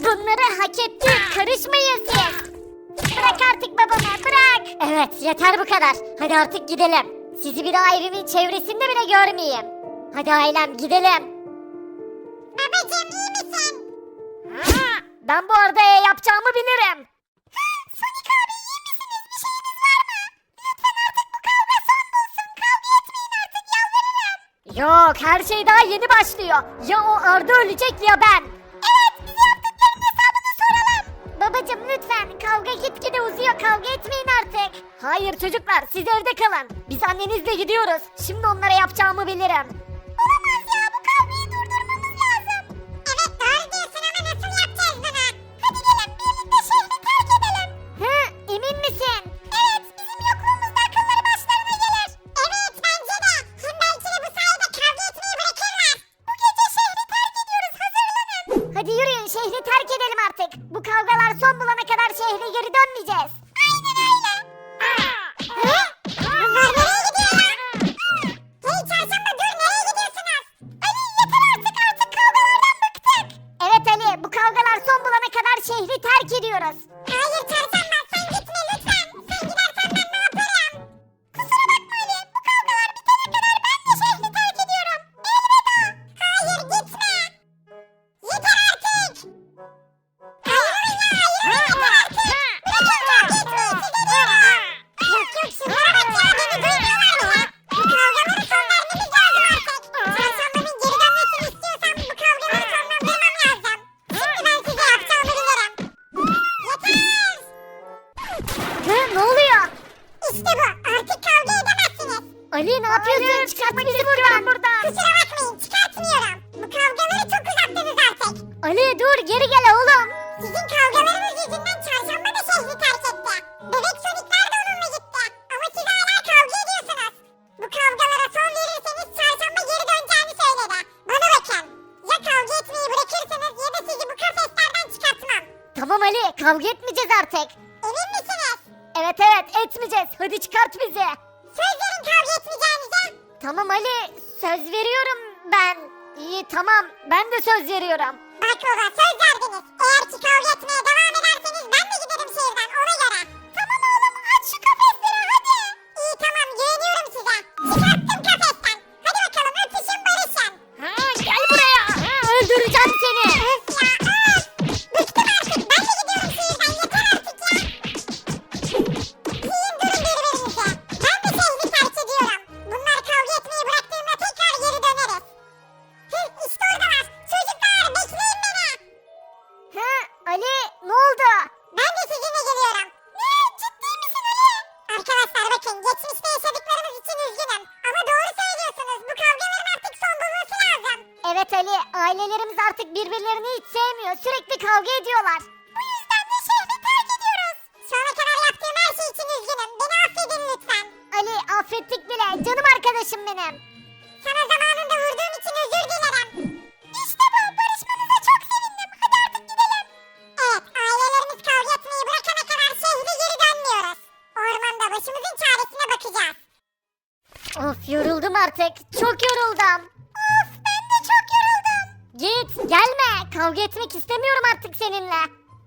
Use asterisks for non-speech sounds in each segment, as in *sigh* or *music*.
Bunları hak ettik. Karışmayın siz. Bırak artık babamı bırak. Evet yeter bu kadar. Hadi artık gidelim. Sizi bir daha evimin çevresinde bile görmeyeyim. Hadi ailem gidelim. Babacım iyi misin? ben bu arada e, yapacağımı bilirim. Sonic abi iyi misiniz? Bir şeyiniz var mı? Lütfen artık bu kavga son bulsun. Kavga etmeyin artık yalvarırım. Yok her şey daha yeni başlıyor. Ya o Arda ölecek ya ben. Lütfen kavga gitgide uzuyor kavga etmeyin artık. Hayır çocuklar siz evde kalın. Biz annenizle gidiyoruz. Şimdi onlara yapacağımı bilirim. Olamaz ya bu kavgayı durdurmamız lazım. Evet doğru diyorsun ama nasıl yapacağız bunu? Hadi gelin birlikte şehri terk edelim. Hı emin misin? Evet bizim yokluğumuzda akılları başlarına gelir. Evet bence de. Hem belki de bu sayede kavga etmeyi bırakırlar. Bu gece şehri terk ediyoruz hazırlanın. Hadi yürüyün şehri terk edelim artık. Bu kavgalar son bulana şehre geri İşte bu. Artık kavga edemezsiniz. Ali ne yapıyorsun? Çıkartma bizi buradan. buradan. Kusura bakmayın çıkartmıyorum. Bu kavgaları çok uzattınız artık. Ali dur geri gel oğlum. Sizin kavgalarınız yüzünden çarşamba da şehri terk etti. Bebek Sonic'ler de onunla gitti. Ama siz hala kavga ediyorsunuz. Bu kavgalara son verirseniz çarşamba geri döneceğini söyledi. Bana bakın. Ya kavga etmeyi bırakırsınız ya da sizi bu kafeslerden çıkartmam. Tamam Ali kavga etmeyeceğiz artık. Evet evet etmeyeceğiz. Hadi çıkart bizi. Söz verin kavga etmeyeceğinize. Tamam Ali söz veriyorum ben. İyi tamam ben de söz veriyorum. Bak baba söz verdiniz. Eğer ki kavga etmeye devam ederseniz ben de giderim şehirden Evet Ali ailelerimiz artık birbirlerini hiç sevmiyor. Sürekli kavga ediyorlar. Bu yüzden de şehri terk ediyoruz. Şu ana kadar yaptığım her şey için üzgünüm. Beni affedin lütfen. Ali affettik bile. Canım arkadaşım benim. Sana zamanında vurduğum için özür dilerim. İşte bu. Barışmanıza çok sevindim. Hadi artık gidelim. Evet. Ailelerimiz kavga etmeyi bırakana kadar şehre geri dönmüyoruz. Ormanda başımızın çaresine bakacağız. Of yoruldum artık. Çok yoruldum. Kavga etmek istemiyorum artık seninle.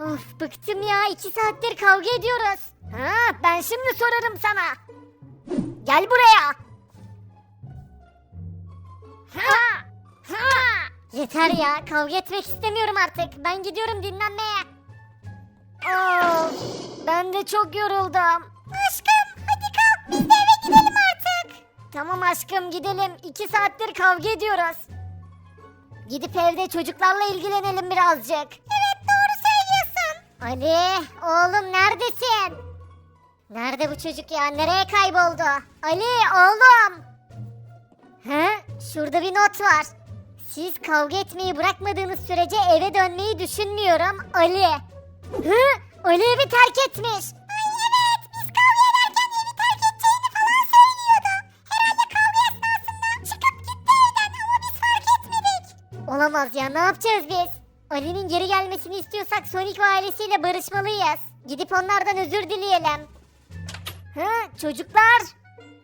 Of bıktım ya. iki saattir kavga ediyoruz. Ha, ben şimdi sorarım sana. Gel buraya. Ha, ha. Yeter ya. Kavga etmek istemiyorum artık. Ben gidiyorum dinlenmeye. Of, ben de çok yoruldum. Aşkım hadi kalk biz de eve gidelim artık. Tamam aşkım gidelim. İki saattir kavga ediyoruz. Gidip evde çocuklarla ilgilenelim birazcık. Evet doğru söylüyorsun. Ali oğlum neredesin? Nerede bu çocuk ya? Nereye kayboldu? Ali oğlum. He? Şurada bir not var. Siz kavga etmeyi bırakmadığınız sürece eve dönmeyi düşünmüyorum Ali. Hı? Ali evi terk etmiş. Olamaz ya ne yapacağız biz? Ali'nin geri gelmesini istiyorsak Sonic ailesiyle barışmalıyız. Gidip onlardan özür dileyelim. Hı çocuklar?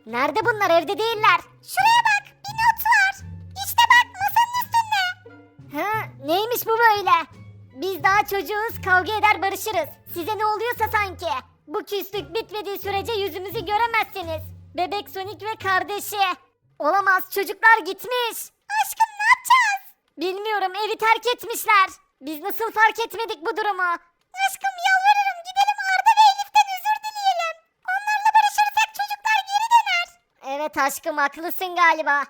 Nerede bunlar evde değiller. Şuraya bak bir not var. İşte bak masanın üstünde. Hı neymiş bu böyle? Biz daha çocuğuz kavga eder barışırız. Size ne oluyorsa sanki. Bu küslük bitmediği sürece yüzümüzü göremezsiniz. Bebek Sonic ve kardeşi. Olamaz çocuklar gitmiş. Bilmiyorum evi terk etmişler. Biz nasıl fark etmedik bu durumu? Aşkım yalvarırım gidelim Arda ve Elif'ten özür dileyelim. Onlarla barışırsak çocuklar geri döner. Evet aşkım haklısın galiba.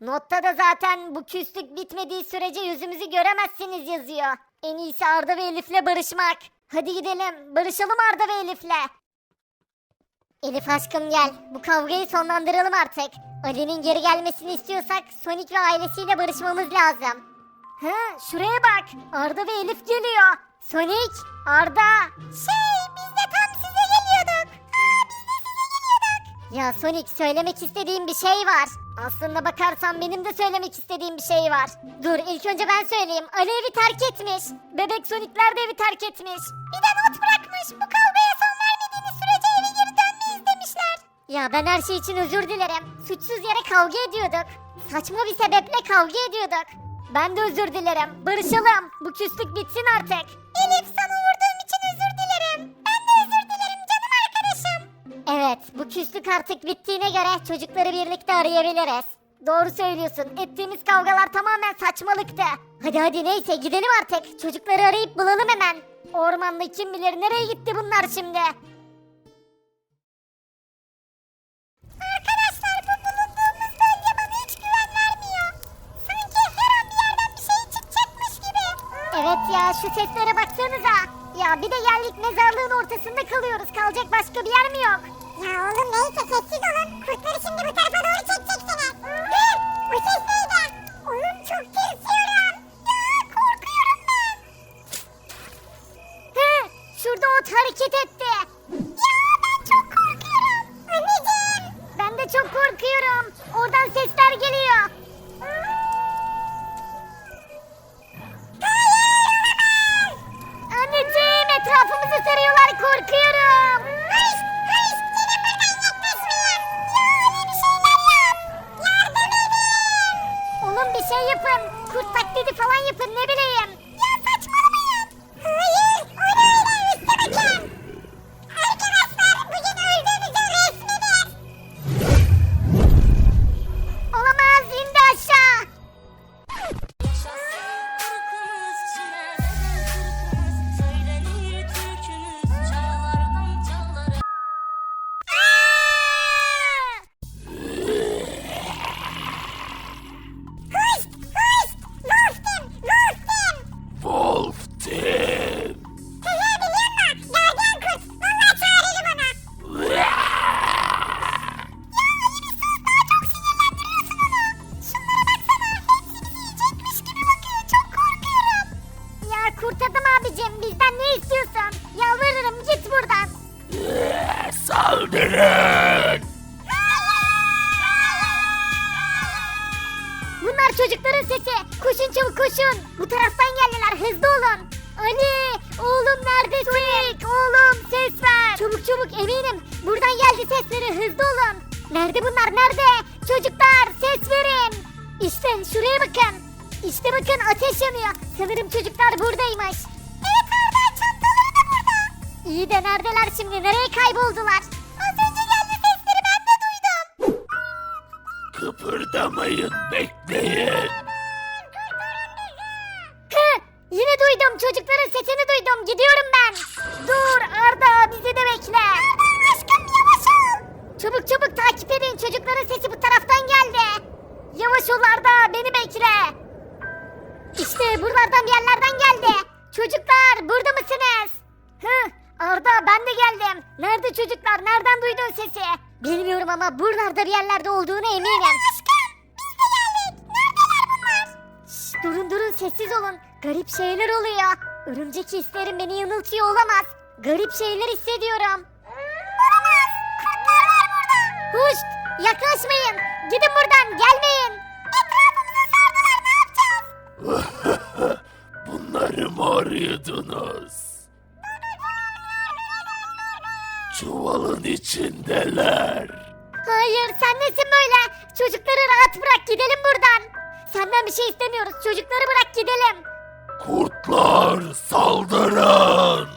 Notta da zaten bu küslük bitmediği sürece yüzümüzü göremezsiniz yazıyor. En iyisi Arda ve Elif'le barışmak. Hadi gidelim barışalım Arda ve Elif'le. Elif aşkım gel. Bu kavgayı sonlandıralım artık. Ali'nin geri gelmesini istiyorsak Sonic ve ailesiyle barışmamız lazım. Ha, şuraya bak. Arda ve Elif geliyor. Sonic, Arda. Şey, biz de tam size geliyorduk. Aa, biz de size geliyorduk. Ya Sonic söylemek istediğim bir şey var. Aslında bakarsan benim de söylemek istediğim bir şey var. Dur ilk önce ben söyleyeyim. Ali evi terk etmiş. Bebek Sonic'ler de evi terk etmiş. Bir de not bırakmış. Bu kavgaya Ya ben her şey için özür dilerim. Suçsuz yere kavga ediyorduk. Saçma bir sebeple kavga ediyorduk. Ben de özür dilerim. Barışalım. Bu küslük bitsin artık. Elif sana vurduğum için özür dilerim. Ben de özür dilerim canım arkadaşım. Evet, bu küslük artık bittiğine göre çocukları birlikte arayabiliriz. Doğru söylüyorsun. Ettiğimiz kavgalar tamamen saçmalıktı. Hadi hadi neyse gidelim artık. Çocukları arayıp bulalım hemen. Ormanda kim bilir nereye gitti bunlar şimdi. Şu seslere baksanıza. Ya bir de geldik mezarlığın ortasında kalıyoruz. Kalacak başka bir yer mi yok? Ya oğlum neyse sessiz olun. Kurtları şimdi bu tarafa doğru çekeceksiniz. Çabuk çabuk eminim. Buradan geldi sesleri. Hızlı olun. Nerede bunlar? Nerede? Çocuklar ses verin. İşte şuraya bakın. İşte bakın ateş yanıyor. Sanırım çocuklar buradaymış. Evet Arda çantaları da burada. İyi de neredeler şimdi? Nereye kayboldular? Az önce geldi sesleri ben de duydum. Kıpırdamayın bekleyin. Hı, yine duydum çocukların sesini duydum gidiyorum ben. Çabuk çabuk takip edin çocukların sesi bu taraftan geldi. Yavaş ol Arda beni bekle. İşte buralardan bir yerlerden geldi. Çocuklar burada mısınız? Hı, Arda ben de geldim. Nerede çocuklar nereden duydun sesi? Bilmiyorum ama buralarda bir yerlerde olduğunu eminim. aşkım biz de geldik. Neredeler bunlar? Şşş, durun durun sessiz olun. Garip şeyler oluyor. Örümcek hislerim beni yanıltıyor olamaz. Garip şeyler hissediyorum. Olamaz. Kurtlar var burada. Huş yaklaşmayın. Gidin buradan gelmeyin. Etrafımızı sardılar ne yapacağız? *laughs* Bunları mı arıyordunuz? Çuvalın içindeler. Hayır sen nesin böyle? Çocukları rahat bırak gidelim buradan. Senden bir şey istemiyoruz. Çocukları bırak gidelim. Kurtlar saldırın.